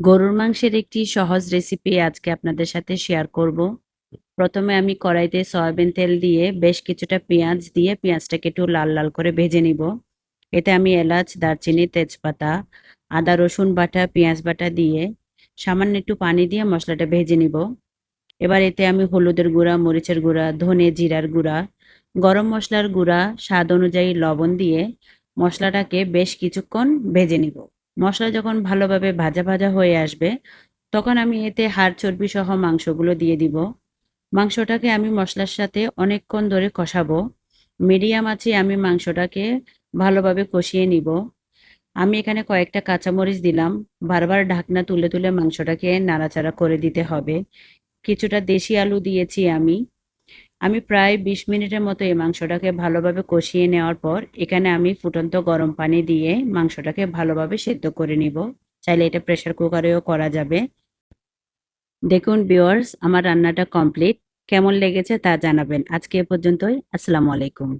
গরুর মাংসের একটি সহজ রেসিপি আজকে আপনাদের সাথে শেয়ার করব। প্রথমে আমি কড়াইতে সয়াবিন তেল দিয়ে বেশ কিছুটা পেঁয়াজ দিয়ে পেঁয়াজটাকে একটু লাল লাল করে ভেজে নিব। এতে আমি এলাচ, দারচিনি, তেজপাতা, আদা, রসুন বাটা, পেঁয়াজ বাটা দিয়ে সামান্য একটু পানি দিয়ে মশলাটা ভেজে নিব। এবার এতে আমি হলুদের গুঁড়া, মরিচের গুঁড়া, ধনে জিরার গুঁড়া, গরম মশলার গুঁড়া, স্বাদ অনুযায়ী লবণ দিয়ে মশলাটাকে বেশ কিছুক্ষণ ভেজে নিব। মশলা যখন ভালোভাবে ভাজা ভাজা হয়ে আসবে, তখন আমি এতে হাড় চর্বি সহ মাংসগুলো দিয়ে দিব। মাংসটাকে আমি মশলার সাথে অনেকক্ষণ ধরে কষাবো। মিডিয়াম আছে আমি মাংসটাকে ভালোভাবে কষিয়ে নিব। আমি এখানে কয়েকটা কাঁচামরিচ দিলাম। বারবার ঢাকনা তুলে তুলে মাংসটাকে নাড়াচাড়া করে দিতে হবে। কিছুটা দেশি আলু দিয়েছি আমি। আমি প্রায় বিশ মিনিটের মতো এই মাংসটাকে ভালোভাবে কষিয়ে নেওয়ার পর এখানে আমি ফুটন্ত গরম পানি দিয়ে মাংসটাকে ভালোভাবে সেদ্ধ করে নিব। চাইলে এটা প্রেশার কুকারেও করা যাবে। দেখুন বিওয়ার্স আমার রান্নাটা কমপ্লিট। কেমন লেগেছে তা জানাবেন। আজকে এ পর্যন্তই। আসসালামু আলাইকুম।